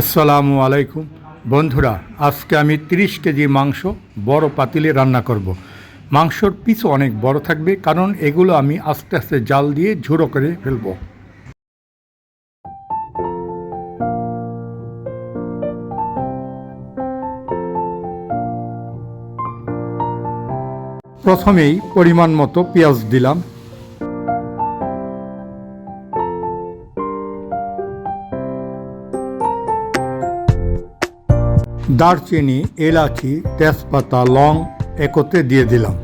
আসসালামু আলাইকুম। বন্ধুরা, আজকে আমি 30 কেজি মাংস বড় পাতিলে রান্না করব। মাংসর পিছু অনেক বড় থাকবে, কারণ এগুলো আমি আস্তে আস্তে জাল দিয়ে ঝুড়ো করে ফেলব। প্রথমেই পরিমাণ মতো পেঁয়াজ দিলাম। দারচিনি, এলাচি, তেজপাতা, লং একত্রে দিয়ে দিলাম।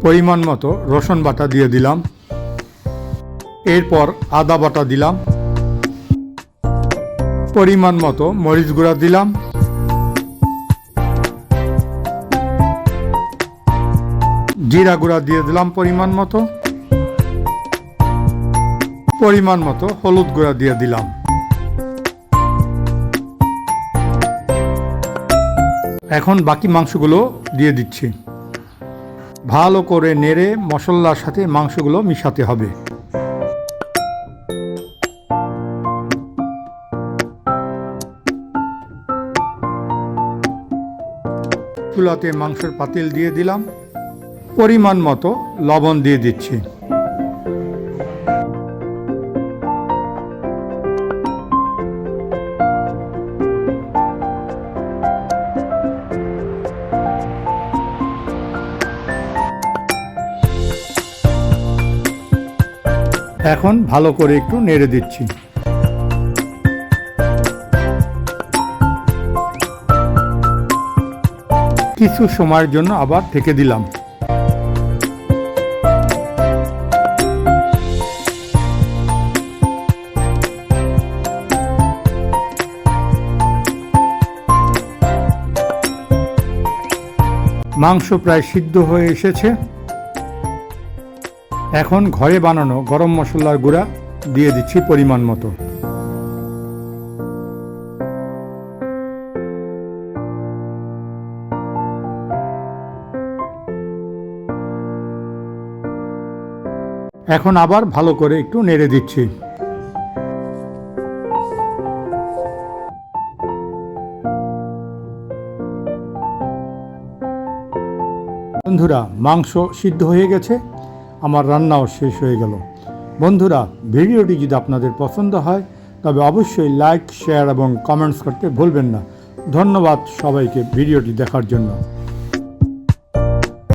পরিমাণ মতো রসুন বাটা দিয়ে দিলাম। এরপর আদা বাটা দিলাম। পরিমাণ মতো মরিচ গুঁড়া দিলাম। জিরা গুঁড়া দিয়ে দিলাম পরিমাণ মতো। পরিমাণ মতো হলুদ গুঁড়া দিয়ে দিলাম। এখন বাকি মাংসগুলো দিয়ে দিচ্ছি। ভালো করে নেড়ে মশলার সাথে মাংসগুলো মিশাতে হবে। চুলাতে মাংসের পাতিল দিয়ে দিলাম। পরিমাণ মতো লবণ দিয়ে দিচ্ছি। এখন ভালো করে একটু নেড়ে দিচ্ছি। কিছু সময়ের জন্য আবার থেকে দিলাম। মাংস প্রায় সিদ্ধ হয়ে এসেছে। এখন ঘরে বানানো গরম মশলার গুঁড়া দিয়ে দিচ্ছি পরিমাণ মতো। এখন আবার ভালো করে একটু নেড়ে দিচ্ছি। বন্ধুরা, মাংস সিদ্ধ হয়ে গেছে। আমার রান্নাও শেষ হয়ে গেল। বন্ধুরা, ভিডিওটি যদি আপনাদের পছন্দ হয়, তবে অবশ্যই লাইক শেয়ার এবং কমেন্টস করতে ভুলবেন না। ধন্যবাদ সবাইকে ভিডিওটি দেখার জন্য।